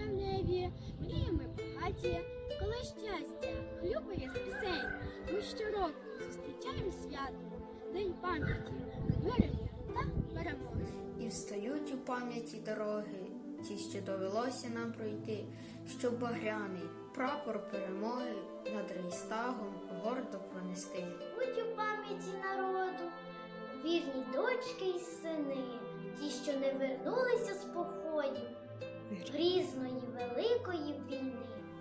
раді, мріями багаті, коли щастя хлюпає з пісень, ми щороку зустрічаємо свято, День пам'яті, мирення та перемоги. І встають у пам'яті дороги, ті, що довелося нам пройти, щоб багряний прапор перемоги над Рейстагом гордо пронести. Будь у пам'яті народу, вірні дочки й сини, ті, що не вернулися з походів грізної великої війни.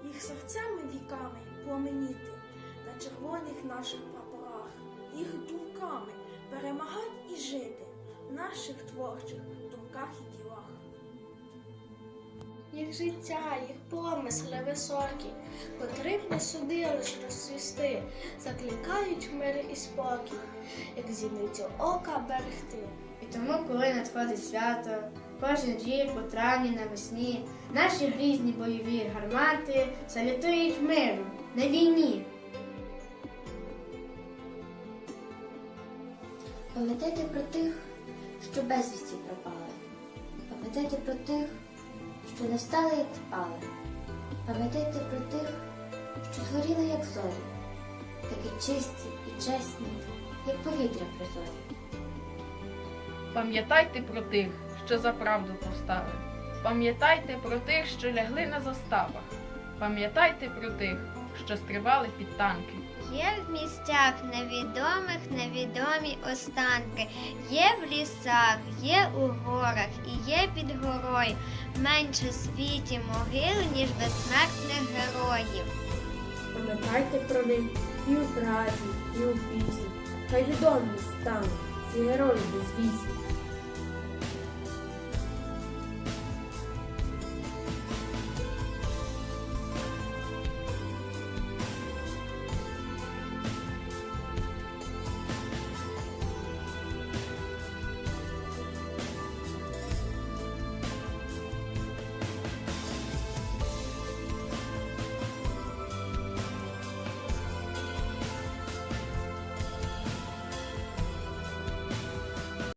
їх серцями віками пламеніти на червоних наших прапорах, їх думками перемагать і жити в наших творчих думках і ділах. їх життя, їх помисли високі, котрим не судилось розцвісти, закликають в мир і спокій, як зіницю ока берегти. І тому, коли надходить свято, кожен рік у травні навесні, наші грізні бойові гармати салютують миру на війні. Пам'ятайте про тих, що безвісті пропали. Пам'ятайте про тих, що не встали, як впали. Пам'ятайте про тих, що згоріли, як зорі, такі чисті і чесні, як повітря прозорі. Пам'ятайте про тих, що за правду повстали. Пам'ятайте про тих, що лягли на заставах. Пам'ятайте про тих, що стривали під танки. Є в місцях невідомих невідомі останки, є в лісах, є у горах і є під горою. Менше в світі могил, ніж безсмертних героїв. Пам'ятайте про них і у празі, і у пісні. Хай відомі стануть ці герої безвісні.